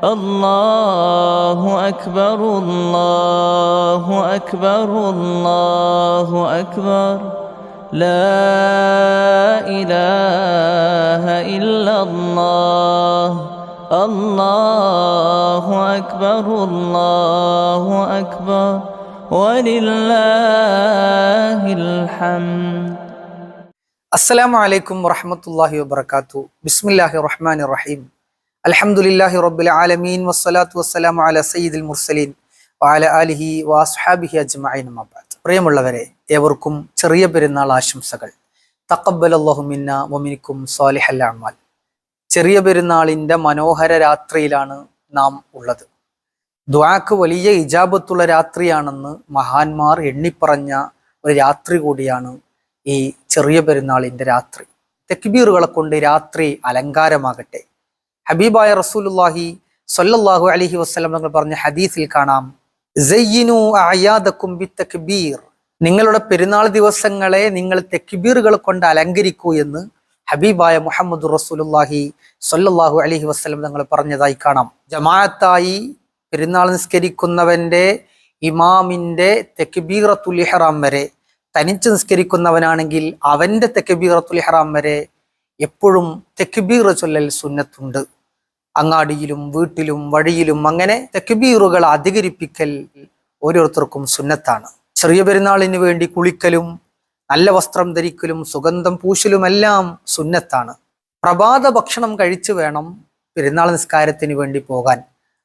الله أكبر الله أكبر الله أكبر. لا إله إلا الله. الله أكبر الله أكبر. ولله الحمد. السلام عليكم ورحمة الله وبركاته. بسم الله الرحمن الرحيم. അൽഹംദുലില്ലാഹി റബ്ബിൽ ആലമീൻ. വസ്സലാത്തു വസ്സലാം അല സയ്യിദുൽ മുർസലീൻ വാല അലിഹി വാസ്ഹാബിഹി അജ്മഈൻ. മബാദ് പ്രിയമുള്ളവരെ ഏവർക്കും ചെറിയ പെരുന്നാൾ ആശംസകൾ. തഖബ്ബലല്ലാഹു മിന്ന മൊമിനിക്കും സ്വാലിഹൽ അഅ്മാൽ. ചെറിയ പെരുന്നാളിന്റെ മനോഹര രാത്രിയിലാണ് നാം ഉള്ളത്. ദ്വാക്ക് വലിയ ഇജാബത്തുള്ള രാത്രിയാണെന്ന് മഹാന്മാർ എണ്ണിപ്പറഞ്ഞ ഒരു രാത്രി കൂടിയാണ് ഈ ചെറിയ പെരുന്നാളിന്റെ രാത്രി. തെക്ബീറുകളെ കൊണ്ട് രാത്രി അലങ്കാരമാകട്ടെ. ഹബീബായ റസൂലുല്ലാഹി സ്വല്ലല്ലാഹു അലൈഹി വസ്ലം തങ്ങൾ പറഞ്ഞ ഹദീസിൽ കാണാം. "സയ്യിനു ബി തക്ബീർ നിങ്ങളുടെ പെരുന്നാൾ ദിവസങ്ങളെ നിങ്ങൾ തെക്ബീറുകൾ കൊണ്ട് അലങ്കരിക്കൂ എന്ന് ഹബീബായ മുഹമ്മദ് റസൂലുല്ലാഹി സ്വല്ലല്ലാഹു അലൈഹി വസ്ലം തങ്ങൾ പറഞ്ഞതായി കാണാം. ജമാഅത്തായി പെരുന്നാൾ നിസ്കരിക്കുന്നവന്റെ ഇമാമിന്റെ തെക്ബീറത്തുൽ ഇഹ്റാം വരെ തനിച്ച് നിസ്കരിക്കുന്നവനാണെങ്കിൽ അവന്റെ തക്ബീറത്തുൽ ഇഹ്റാം വരെ എപ്പോഴും തെക്കുബീർ ചൊല്ലൽ സുന്നത്തുണ്ട്. അങ്ങാടിയിലും വീട്ടിലും വഴിയിലും അങ്ങനെ തെക്കുബീറുകൾ അധികരിപ്പിക്കൽ ഓരോരുത്തർക്കും സുന്നത്താണ്. ചെറിയ പെരുന്നാളിന് വേണ്ടി കുളിക്കലും നല്ല വസ്ത്രം ധരിക്കലും സുഗന്ധം പൂശലുമെല്ലാം സുന്നത്താണ്. പ്രഭാത ഭക്ഷണം കഴിച്ചു വേണം പെരുന്നാൾ നിസ്കാരത്തിന് വേണ്ടി പോകാൻ.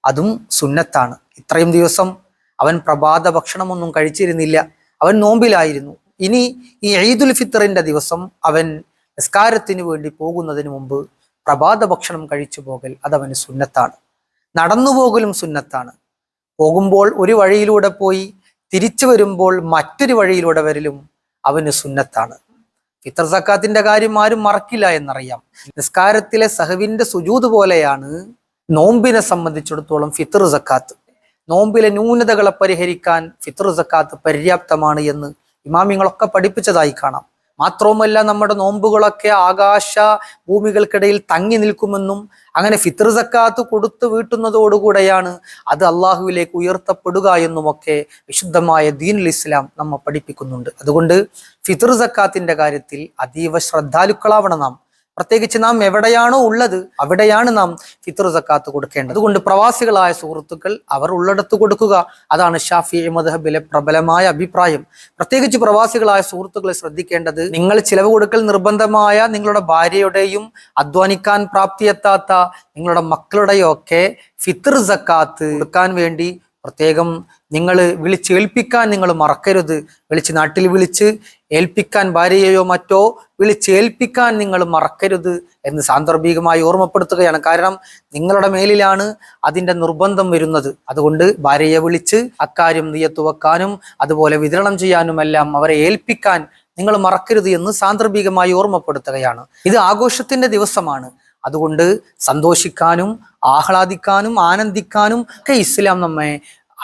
അതും സുന്നത്താണ്. ഇത്രയും ദിവസം അവൻ പ്രഭാത ഭക്ഷണമൊന്നും കഴിച്ചിരുന്നില്ല. അവൻ നോമ്പിലായിരുന്നു. ഇനി ഈ ഈദുൽ ഫിത്തറിന്റെ ദിവസം അവൻ നിസ്കാരത്തിന് വേണ്ടി പോകുന്നതിന് മുമ്പ് പ്രഭാത ഭക്ഷണം കഴിച്ചു പോകൽ അതവന് സുന്നത്താണ്. നടന്നു പോകലും സുന്നത്താണ്. പോകുമ്പോൾ ഒരു വഴിയിലൂടെ പോയി തിരിച്ചു വരുമ്പോൾ മറ്റൊരു വഴിയിലൂടെ വരലും അവന് സുന്നത്താണ്. ഫിത്തർ സക്കാത്തിന്റെ കാര്യം ആരും മറക്കില്ല എന്നറിയാം. നിസ്കാരത്തിലെ സഹവിന്റെ സുജൂത് പോലെയാണ് നോമ്പിനെ സംബന്ധിച്ചിടത്തോളം ഫിത്തർ സക്കാത്ത്. നോമ്പിലെ ന്യൂനതകളെ പരിഹരിക്കാൻ ഫിത്തർ സക്കാത്ത് പര്യാപ്തമാണ് എന്ന് ഇമാമിങ്ങളൊക്കെ പഠിപ്പിച്ചതായി കാണാം. മാത്രവുമല്ല നമ്മുടെ നോമ്പുകളൊക്കെ ആകാശ ഭൂമികൾക്കിടയിൽ തങ്ങി നിൽക്കുമെന്നും അങ്ങനെ ഫിത്ർ സക്കാത്ത് കൊടുത്തു വീട്ടുന്നതോടുകൂടെയാണ് അത് അള്ളാഹുവിലേക്ക് ഉയർത്തപ്പെടുക എന്നുമൊക്കെ വിശുദ്ധമായ ദീനുൽ ഇസ്ലാം നമ്മെ പഠിപ്പിക്കുന്നുണ്ട്. അതുകൊണ്ട് ഫിത്ർ സക്കാത്തിന്റെ കാര്യത്തിൽ അതീവ ശ്രദ്ധാലുക്കളാവണം നാം. പ്രത്യേകിച്ച് നാം എവിടെയാണോ ഉള്ളത് അവിടെയാണ് നാം ഫിത്തർ സക്കാത്ത് കൊടുക്കേണ്ടത്. അതുകൊണ്ട് പ്രവാസികളായ സുഹൃത്തുക്കൾ അവർ ഉള്ളിടത്ത് കൊടുക്കുക. അതാണ് ഷാഫി മദഹബിലെ പ്രബലമായ അഭിപ്രായം. പ്രത്യേകിച്ച് പ്രവാസികളായ സുഹൃത്തുക്കളെ ശ്രദ്ധിക്കേണ്ടത് നിങ്ങൾ ചിലവ് കൊടുക്കൽ നിർബന്ധമായ നിങ്ങളുടെ ഭാര്യയുടെയും അധ്വാനിക്കാൻ പ്രാപ്തിയെത്താത്ത നിങ്ങളുടെ മക്കളുടെയും ഒക്കെ ഫിത്തർ സക്കാത്ത് കൊടുക്കാൻ വേണ്ടി പ്രത്യേകം നിങ്ങൾ വിളിച്ച് ഏൽപ്പിക്കാൻ നിങ്ങൾ മറക്കരുത്. വിളിച്ച് നാട്ടിൽ വിളിച്ച് ഏൽപ്പിക്കാൻ ഭാര്യയെയോ മറ്റോ വിളിച്ച് ഏൽപ്പിക്കാൻ നിങ്ങൾ മറക്കരുത് എന്ന് സാന്ദർഭികമായി ഓർമ്മപ്പെടുത്തുകയാണ്. കാരണം നിങ്ങളുടെ മേലിലാണ് അതിന്റെ നിർബന്ധം വരുന്നത്. അതുകൊണ്ട് ഭാര്യയെ വിളിച്ച് അക്കാര്യം നിയത്തു വെക്കാനും അതുപോലെ വിതരണം ചെയ്യാനുമെല്ലാം അവരെ ഏൽപ്പിക്കാൻ നിങ്ങൾ മറക്കരുത് എന്ന് സാന്ദർഭികമായി ഓർമ്മപ്പെടുത്തുകയാണ്. ഇത് ആഘോഷത്തിന്റെ ദിവസമാണ്. അതുകൊണ്ട് സന്തോഷിക്കാനും ആഹ്ലാദിക്കാനും ആനന്ദിക്കാനും ഒക്കെ ഇസ്ലാം നമ്മെ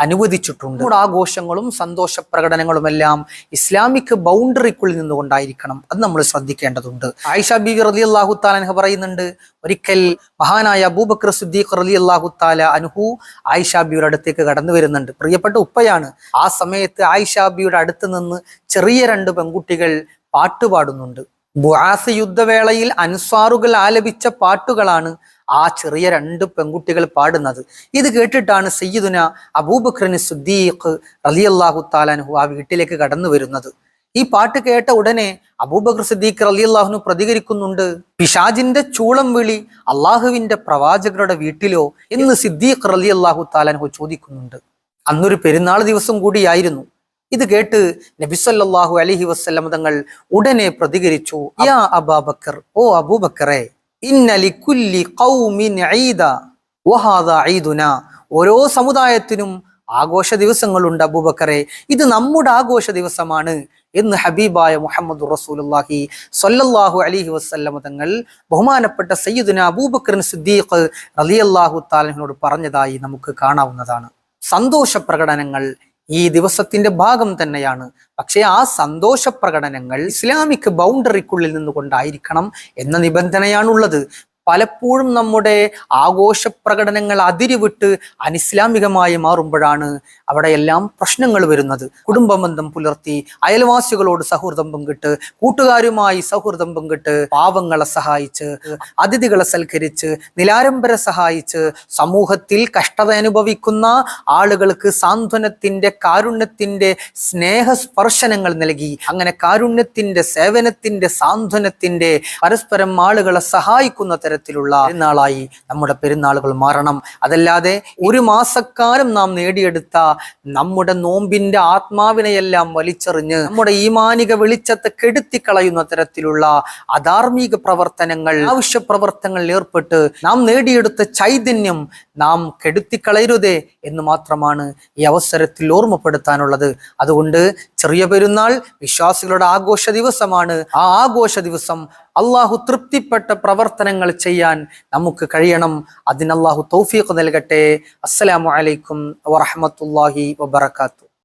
അനുവദിച്ചിട്ടുണ്ട്. ആഘോഷങ്ങളും സന്തോഷ പ്രകടനങ്ങളുമെല്ലാം ഇസ്ലാമിക് ബൗണ്ടറിക്കുള്ളിൽ നിന്നുകൊണ്ടായിരിക്കണം. അത് നമ്മൾ ശ്രദ്ധിക്കേണ്ടതുണ്ട്. ആയിഷ ബി റലി അള്ളാഹു താലൻഹ പറയുന്നുണ്ട് ഒരിക്കൽ മഹാനായ അബൂബക്കർ സിദ്ദീഖ് റലി അള്ളാഹു താല അനുഹു ആയിഷ ബിയുടെ അടുത്തേക്ക് കടന്നു വരുന്നുണ്ട്. പ്രിയപ്പെട്ട ഉപ്പയാണ് ആ സമയത്ത് ആയിഷ ബിയുടെ അടുത്ത് നിന്ന് ചെറിയ രണ്ട് പെൺകുട്ടികൾ പാട്ട് പാടുന്നുണ്ട് ബുആസ് യുദ്ധവേളയിൽ അൻസ്വാറുകൾ ആലപിച്ച പാട്ടുകളാണ് ആ ചെറിയ രണ്ട് പെൺകുട്ടികൾ പാടുന്നത്. ഇത് കേട്ടിട്ടാണ് സയ്യിദുന അബൂബക്രന് സുദ്ദീഖ് റലിയല്ലാഹു താലാൻഹു ആ വീട്ടിലേക്ക് കടന്നു വരുന്നത്. ഈ പാട്ട് കേട്ട ഉടനെ അബൂബക്കർ സിദ്ദീഖ് റലിയല്ലാഹുനു പ്രതികരിക്കുന്നുണ്ട് പിഷാജിന്റെ ചൂളം വിളി അള്ളാഹുവിന്റെ പ്രവാചകരുടെ വീട്ടിലോ? എന്ന് സിദ്ദീഖ് റലിയല്ലാഹു താലാൻഹു ചോദിക്കുന്നുണ്ട്. അന്നൊരു പെരുന്നാൾ ദിവസം കൂടിയായിരുന്നു. ഇത് കേട്ട് നബിസല്ലാഹു അലഹി വസ്ലം തങ്ങൾ ഉടനെ പ്രതികരിച്ചു. യാ അബാബക്കർ ഓ അബൂബക്കറെ ഓരോ സമുദായത്തിനും ആഘോഷ ദിവസങ്ങളുണ്ട് അബൂബക്കറെ. ഇത് നമ്മുടെ ആഘോഷ ദിവസമാണ് എന്ന് ഹബീബായ മുഹമ്മദ് റസൂലുള്ളാഹി സൊല്ലാഹു അലിഹി വസല്ലമ തങ്ങൾ ബഹുമാനപ്പെട്ട സയ്യിദുന അബൂബക്കർ സിദ്ദീഖ് റളിയല്ലാഹു താലഹിനോട് പറഞ്ഞതായി നമുക്ക് കാണാവുന്നതാണ്. സന്തോഷ പ്രകടനങ്ങൾ ഈ ദിവസത്തിന്റെ ഭാഗം തന്നെയാണ്. പക്ഷേ ആ സന്തോഷ പ്രകടനങ്ങൾ ഇസ്ലാമിക് ബൗണ്ടറിക്കുള്ളിൽ നിന്നുകൊണ്ടായിരിക്കണം എന്ന നിബന്ധനയാണുള്ളത്. പലപ്പോഴും നമ്മുടെ ആഘോഷ പ്രകടനങ്ങൾ അതിരിവിട്ട് അനിസ്ലാമികമായി മാറുമ്പോഴാണ് അവിടെയെല്ലാം പ്രശ്നങ്ങൾ വരുന്നത്. കുടുംബബന്ധം പുലർത്തി അയൽവാസികളോട് സൗഹൃദം പങ്കിട്ട് കൂട്ടുകാരുമായി സൗഹൃദം പങ്കിട്ട് പാവങ്ങളെ സഹായിച്ച് അതിഥികളെ സൽക്കരിച്ച് നിലാരംബരെ സഹായിച്ച് സമൂഹത്തിൽ കഷ്ടത അനുഭവിക്കുന്ന ആളുകൾക്ക് സാന്ത്വനത്തിന്റെ കാരുണ്യത്തിന്റെ സ്നേഹസ്പർശനങ്ങൾ നൽകി. അങ്ങനെ കാരുണ്യത്തിന്റെ സേവനത്തിന്റെ സാന്ത്വനത്തിന്റെ പരസ്പരം ആളുകളെ സഹായിക്കുന്ന തരത്തിലുള്ള പെരുന്നാളായി നമ്മുടെ പെരുന്നാളുകൾ മാറണം. അതല്ലാതെ ഒരു മാസക്കാലം നാം നേടിയെടുത്ത നമ്മുടെ നോമ്പിന്റെ ആത്മാവിനെയെല്ലാം വലിച്ചെറിഞ്ഞ് നമ്മുടെ ഈമാനിക വെളിച്ചത്തെ കെടുത്തിക്കളയുന്ന തരത്തിലുള്ള അധാർമിക പ്രവർത്തനങ്ങൾ ആവശ്യ പ്രവർത്തനങ്ങളിൽ ഏർപ്പെട്ട് നാം നേടിയെടുത്ത ചൈതന്യം നാം കെടുത്തിക്കളയരുതേ എന്ന് മാത്രമാണ് ഈ അവസരത്തിൽ ഓർമ്മപ്പെടുത്താനുള്ളത്. അതുകൊണ്ട് ചെറിയ പെരുന്നാൾ വിശ്വാസികളുടെ ആഘോഷ ദിവസമാണ്. ആ ആഘോഷ ദിവസം അള്ളാഹു തൃപ്തിപ്പെട്ട പ്രവർത്തനങ്ങൾ ചെയ്യാൻ നമുക്ക് കഴിയണം. അതിനല്ലാഹു തൗഫീഖ് നൽകട്ടെ. അസ്സലാമു അലൈക്കും വറഹമത്തല്ലാഹി വബർക്കാത്തു